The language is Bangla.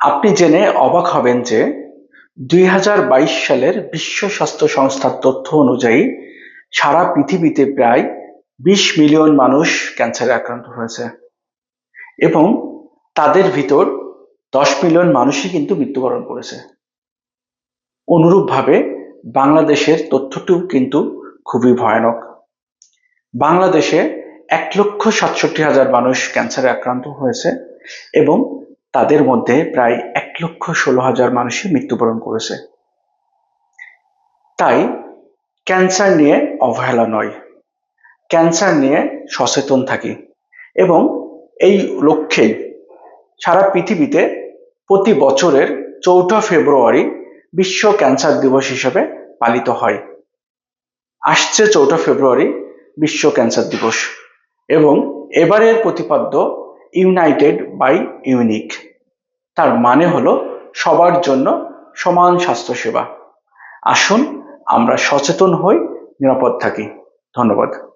আপনি জেনে অবাক হবেন যে দুই হাজার বাইশ সালের বিশ্ব স্বাস্থ্য সংস্থার তথ্য অনুযায়ী সারা পৃথিবীতে প্রায় বিশ মিলিয়ন মানুষ ক্যান্সারে আক্রান্ত হয়েছে এবং তাদের ভিতর দশ মিলিয়ন মানুষই কিন্তু মৃত্যুবরণ করেছে। অনুরূপভাবে বাংলাদেশের তথ্যটিও কিন্তু খুবই ভয়ানক। বাংলাদেশে এক লক্ষ সাতষট্টি হাজার মানুষ ক্যান্সারে আক্রান্ত হয়েছে এবং তাদের মধ্যে প্রায় এক লক্ষ ষোলো হাজার মানুষই মৃত্যুবরণ করেছে। তাই ক্যান্সার নিয়ে অবহেলা নয়। ক্যান্সার নিয়ে সচেতন থাকি এবং এই লক্ষ্যেই সারা পৃথিবীতে প্রতি বছরের চৌঠা ফেব্রুয়ারি বিশ্ব ক্যান্সার দিবস হিসেবে পালিত হয়। আসছে চৌঠা ফেব্রুয়ারি বিশ্ব ক্যান্সার দিবস এবং এবারের প্রতিপাদ্য ইউনাইটেড বাই ইউনিক তার মানে হলো সবার জন্য সমান স্বাস্থ্যসেবা আসুন আমরা সচেতন হই, নিরাপদ থাকি। ধন্যবাদ।